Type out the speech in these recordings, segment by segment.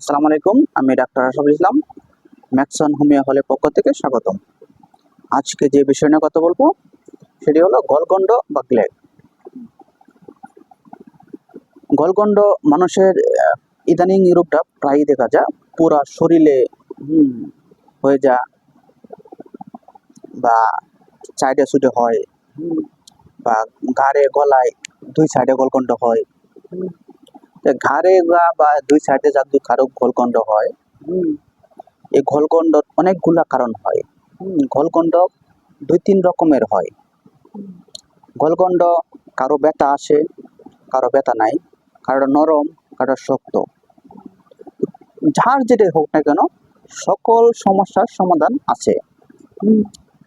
আসসালামু আলাইকুম, আমি doctor Ashaful Islam, Maxon homeo হলের পক্ষ থেকে স্বাগতম। আজকে যে বিষয় নিয়ে কথা বলব, সেটি হলো গলগণ্ড বা গ্লেড। গলগণ্ড মানুষের ইদানিং রোগটা প্রায়ই দেখা যায়, পুরা শরীরে হয়ে যা বা সাইডে সুডে হয় বা গাড়ে, গলায় দুই সাইডে গলগণ্ড হয় ঘাড়ে বা দুই সাইডে যা দুই কারও গলগণ্ড হয় এই গলগণ্ডর অনেকগুলা কারণ হয়। গলগণ্ড দুই তিন রকমের হয়। গলগণ্ড কারও ব্যথা আসে কারও ব্যথা নাই কারও নরম কারও শক্ত। যার যেটা হোক না কেন সকল সমস্যার সমাধান আছে।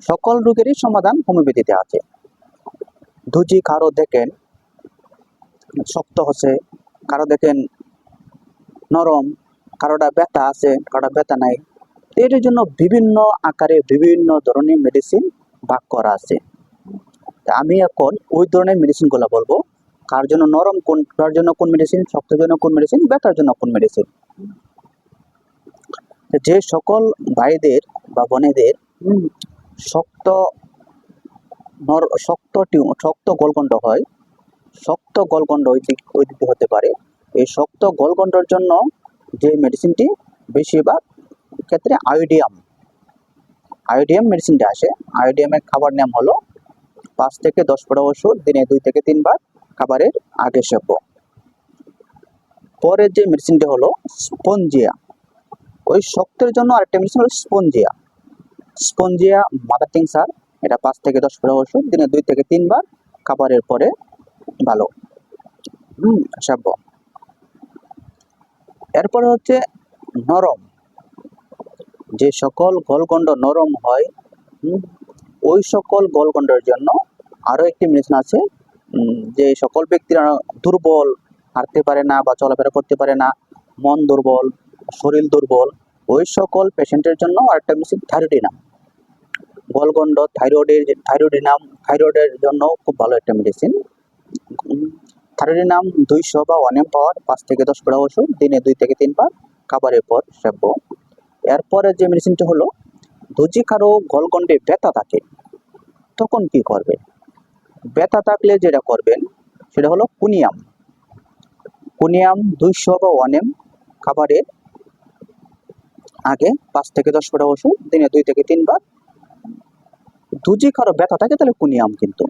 সকল রোগেরই সমাধান হোমিওপ্যাথিতে আছে। ধুজি কারও দেখেন শক্ত হচ্ছে দেখেন নরম, কারোটা ব্যথা আছে, কারোটা ব্যথা নাই। তো এটার জন্য বিভিন্ন আকারে বিভিন্ন ধরনের মেডিসিন ভাগ করা আছে। আমি এখন ওই ধরনের মেডিসিনগুলো বলব। কার জন্য নরম, কোন, কার জন্য কোন মেডিসিন শক্তের জন্য কোন মেডিসিন ব্যথার জন্য কোন মেডিসিন যে সকল ভাইদের বা বোনেদের শক্ত নর, শক্ত টিউ শক্ত গলগণ্ড হয় শক্ত গলগণ্ড ওই দিক ওই হতে পারে। এই শক্ত গলগণ্ডর জন্য যে মেডিসিনটি বেশিরভাগ ক্ষেত্রে আয়োডিয়াম আয়োডিয়াম মেডিসিনটা আসে। আয়োডিয়ামের খাবার নাম হলো পাঁচ থেকে দশ পড়া ওষুধ, দিনে দুই থেকে তিনবার খাবারের আগে সেব পরের যে মেডিসিনটা হলো স্পঞ্জিয়া ওই শক্তের জন্য আরেকটা মেডিসিন হলো স্পঞ্জিয়া স্পঞ্জিয়া মাদার টিংসার এটা পাঁচ থেকে দশ পড়া ওষুধ, দিনে দুই থেকে তিনবার খাবারের পরে ভালো। হুম সেব্য এরপরে হচ্ছে নরম। যে সকল গলগণ্ড নরম হয় ওই সকল গলগণ্ডের জন্য আরও একটি মেডিসিন আছে যে সকল ব্যক্তিরা দুর্বল, হাঁটতে পারে না বা চলাফেরা করতে পারে না, মন দুর্বল, শরীর দুর্বল, ওই সকল পেশেন্টের জন্য আরেকটা মেডিসিন থাইরোডিনাম গলগণ্ড থাইরয়েডের থাইরোডিনাম থাইরয়েডের জন্য খুব ভালো একটা মেডিসিন থাইরোডিনাম দুইশো বা ওয়ান এম পাওয়ার পাঁচ থেকে দশ পড়া ওষুধ, দিনে দুই থেকে তিনবার, খাবারের পর সেব্য এরপরে যে মেডিসিনটা হলো যদি কারও গলগণ্ডে ব্যথা থাকে, তখন কি করবে? ব্যথা থাকলে যেটা করবেন, সেটা হলো কুনিয়াম। কুনিয়াম দুইশো বা ওয়ান এম খাবারের আগে পাঁচ থেকে দশ ফোঁটা ওষুধ, দিনে দুই থেকে তিনবার। দুজি কারও ব্যথা থাকে, তাহলে কুনিয়াম কিন্তু।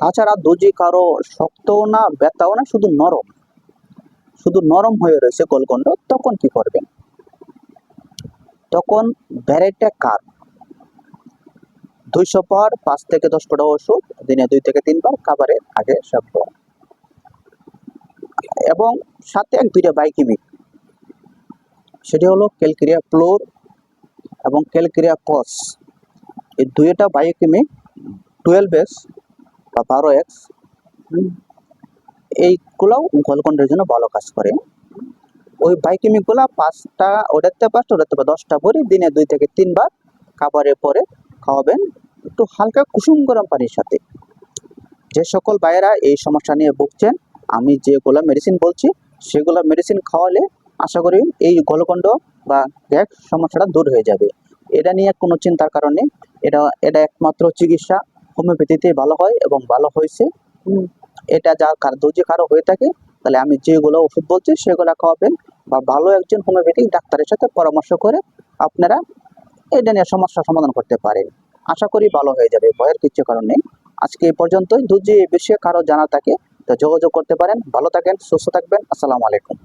তাছাড়া দুজি কারও শক্তও না, ব্যথাও না, শুধু নরম। শুধু নরম হয়ে রয়েছে গোলগণ্ড তখন কি করবেন? তখন ভ্যারাইটা কার? দুইশো পার, পাঁচ থেকে দশ ফোঁটা ওষুধ, দিনে দুই থেকে তিনবার খাবারের আগে সেব্য এবং সাথে এক দুইটা বাইকিমিক। সেটি হলো ক্যালকেরিয়া প্লোর এবং ক্যালকেরিয়া কস এই দুইটা বায়োকেমিক টুয়েলভ এক্স বা বারো এক্স এইগুলাও গলকণ্ডের জন্য ভালো কাজ করে। ওই বায়োকেমিকগুলা পাঁচটা ওটাতে পাঁচটা ওটাতে বা দশটা করে দিনে দুই থেকে তিনবার খাবারের পরে খাওয়াবেন। একটু হালকা কুসুম গরম পানির সাথে। যে সকল ভাইয়েরা এই সমস্যা নিয়ে ভুগছেন, আমি যেগুলো মেডিসিন বলছি, সেগুলো মেডিসিন খাওয়ালে আশা করি এই গলকণ্ড বা গ্যাস সমস্যাটা দূর হয়ে যাবে। এটা নিয়ে কোনো চিন্তার কারণে এটা এটা একমাত্র চিকিৎসা। হোমিওপ্যাথিতে ভালো হয় এবং ভালো হয়েছে। এটা যা কার যদি কারও হয়ে থাকে তাহলে আমি যেগুলো ওষুধ বলছি সেগুলো খাওয়াবেন বা ভালো একজন হোমিওপ্যাথিক ডাক্তারের সাথে পরামর্শ করে আপনারা এটা নিয়ে সমস্যা সমাধান করতে পারেন। আশা করি ভালো হয়ে যাবে ভয়ের কিছু কারণ নেই। আজকে এই পর্যন্তই। যদি এই বিষয়ে কারও জানা থাকে তো যোগাযোগ করতে পারেন। ভালো থাকেন সুস্থ থাকবেন। আসসালামু আলাইকুম।